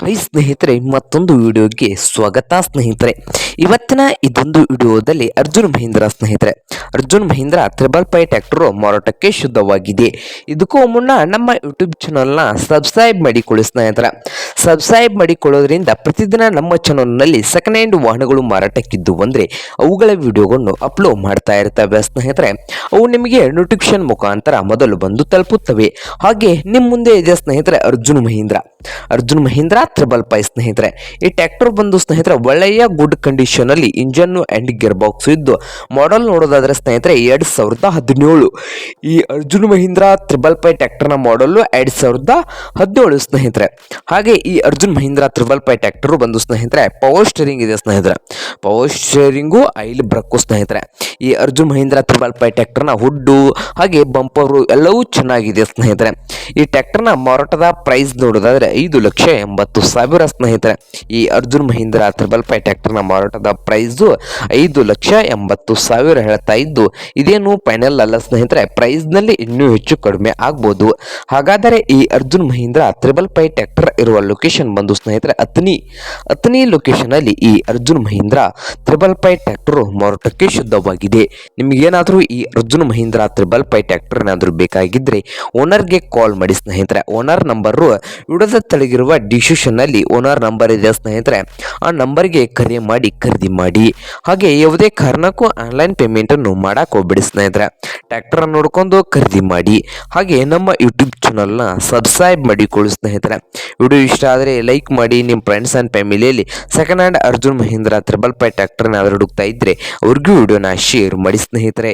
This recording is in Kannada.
ಹೈ ಸ್ನೇಹಿತರೆ, ಮತ್ತೊಂದು ವಿಡಿಯೋಗೆ ಸ್ವಾಗತ ಸ್ನೇಹಿತರೆ. ಇವತ್ತಿನ ಇದೊಂದು ವಿಡಿಯೋದಲ್ಲಿ ಅರ್ಜುನ್ ಮಹೀಂದ್ರ ಸ್ನೇಹಿತರೆ. Arjun Mahindra triple five tractor ಮಾರಾಟಕ್ಕೆ ಶುದ್ಧವಾಗಿದೆ. ಇದಕ್ಕೂ ಮುನ್ನ ನಮ್ಮ ಯೂಟ್ಯೂಬ್ ಚಾನಲ್ನ ಸಬ್ಸ್ಕ್ರೈಬ್ ಮಾಡಿಕೊಳ್ಳಿ ಸ್ನೇಹಿತರೆ. ಸಬ್ಸ್ಕ್ರೈಬ್ ಮಾಡಿಕೊಳ್ಳೋದ್ರಿಂದ ಪ್ರತಿದಿನ ನಮ್ಮ ಚಾನಲ್ನಲ್ಲಿ ಸೆಕೆಂಡ್ ಹ್ಯಾಂಡ್ ವಾಹನಗಳು ಮಾರಾಟಕ್ಕಿದ್ದು ಅಂದರೆ ಅವುಗಳ ವಿಡಿಯೋಗಳನ್ನು ಅಪ್ಲೋಡ್ ಮಾಡ್ತಾ ಇರ್ತವೆ ಸ್ನೇಹಿತರೆ. ಅವು ನಿಮಗೆ ನೋಟಿಫಿಕೇಶನ್ ಮುಖಾಂತರ ಮೊದಲು ಬಂದು ತಲುಪುತ್ತವೆ. ಹಾಗೆ ನಿಮ್ಮ ಮುಂದೆ ಇದೆ ಸ್ನೇಹಿತರೆ ಅರ್ಜುನ್ ಮಹೀಂದ್ರ. ಅರ್ಜುನ್ ಮಹೀಂದ್ರ ತ್ರಿಬಲ್ ಪೈ ಸ್ನೇಹಿತರೆ, ಈ ಟ್ರ್ಯಾಕ್ಟರ್ ಬಂದು ಸ್ನೇಹಿತರೆ ಒಳ್ಳೆಯ ಗುಡ್ ಕಂಡೀಷನ್ ಅಲ್ಲಿ ಇಂಜನ್ ಅಂಡ್ ಗಿಯರ್ ಬಾಕ್ಸ್ ಇದ್ದು ಮಾಡೆಲ್ ನೋಡೋದಾದ್ರೆ ಸ್ನೇಹಿತರೆ ಎರಡ್ ಸಾವಿರದ ಹದಿನೇಳು. ಈ ಅರ್ಜುನ್ ಮಹೀಂದ್ರ ತ್ರಿಬಲ್ ಪೈ ಟ್ರ್ಯಾಕ್ಟರ್ನ ಮಾಡಲ್ ಎರಡ್ ಸಾವಿರದ ಹದಿನೇಳು ಸ್ನೇಹಿತರೆ. ಹಾಗೆ ಈ Arjun Mahindra triple five tractor ಬಂದು ಸ್ನೇಹಿತರೆ ಪವರ್ ಸ್ಟೇರಿಂಗ್ ಇದೆ ಸ್ನೇಹಿತರೆ. ಪವರ್ ಸ್ಟೇರಿಂಗು ಐಲ್ ಬ್ರಕ್ಕು ಸ್ನೇಹಿತರೆ. ಈ ಅರ್ಜುನ್ ಮಹೀಂದ್ರ ತ್ರಿಬಲ್ ಪೈ ನ ಹುಡ್ಡು ಹಾಗೆ ಬಂಪರು ಎಲ್ಲವೂ ಚೆನ್ನಾಗಿದೆ ಸ್ನೇಹಿತರೆ. ಈ ಟ್ರ್ಯಾಕ್ಟರ್ನ ಮಾರಾಟದ ಪ್ರೈಸ್ ನೋಡೋದಾದ್ರೆ ಐದು ಲಕ್ಷ ಎಂಬತ್ತು ಸಾವಿರ ಸ್ನೇಹಿತರೆ, ಈ ಅರ್ಜುನ್ ಮಹೀಂದ್ರ ತ್ರಿಬಲ್ ಫೈ ಟ್ಯಾಕ್ಟರ್ನ ಮಾರಾಟದ ಪ್ರೈಸು ಐದು ಲಕ್ಷ ಎಂಬತ್ತು ಸಾವಿರ ಹೇಳ್ತಾ ಇದ್ದು, ಇದೇನು ಫೈನಲ್ ಅಲ್ಲ ಸ್ನೇಹಿತರೆ ಪ್ರೈಸ್ನಲ್ಲಿ ಇನ್ನೂ ಹೆಚ್ಚು ಕಡಿಮೆ ಆಗ್ಬೋದು. ಹಾಗಾದರೆ ಈ Arjun Mahindra triple five tractor ಇರುವ ಲೊಕೇಶನ್ ಬಂದು ಸ್ನೇಹಿತರೆ ಅತ್ನಿ ಅತ್ನಿ ಲೊಕೇಶನ್ ಅಲ್ಲಿ ಈ Arjun Mahindra triple five tractor ಮಾರಾಟಕ್ಕೆ ಶುದ್ಧವಾಗಿದೆ. ನಿಮಗೇನಾದರೂ ಈ Arjun Mahindra triple five tractor ಏನಾದರೂ ಬೇಕಾಗಿದ್ದರೆ ಓನರ್ಗೆ ಕಾಲ್ ಮಾಡಿ ಸ್ನೇಹಿತರೆ. ಓನರ್ ನಂಬರು ವಿಡದ ತೆಳಗಿರುವ ಡಿಸಿಷನ್ ನಲ್ಲಿ ಓನರ್ ನಂಬರ್ ಇದೆ ಸ್ನೇಹಿತರೆ, ಆ ನಂಬರ್ಗೆ ಕರೆ ಮಾಡಿ, ಖರೀದಿ ಮಾಡಿ. ಹಾಗೆ ಯಾವುದೇ ಕಾರಣಕ್ಕೂ ಆನ್ಲೈನ್ ಪೇಮೆಂಟ್ ಅನ್ನು ಮಾಡಕ್ ಹೋಗ್ಬೇಡಿ ಸ್ನೇಹಿತರೆ. ಟ್ರ್ಯಾಕ್ಟರ್ ನೋಡ್ಕೊಂಡು ಖರೀದಿ ಮಾಡಿ. ಹಾಗೆ ನಮ್ಮ ಯೂಟ್ಯೂಬ್ ಚಾನಲ್ನ ಸಬ್ಸ್ಕ್ರೈಬ್ ಮಾಡಿಕೊಳ್ಳಿ ಸ್ನೇಹಿತರೆ. ವಿಡಿಯೋ ಇಷ್ಟ ಆದರೆ ಲೈಕ್ ಮಾಡಿ ನಿಮ್ಮ ಫ್ರೆಂಡ್ಸ್ ಆ್ಯಂಡ್ ಫ್ಯಾಮಿಲಿಯಲ್ಲಿ second hand Arjun Mahindra triple five ಟ್ರ್ಯಾಕ್ಟರ್ನ ಹುಡುಕ್ತಾ ಇದ್ದರೆ ಅವ್ರಿಗೂ ವಿಡಿಯೋನ ಶೇರ್ ಮಾಡಿ ಸ್ನೇಹಿತರೆ.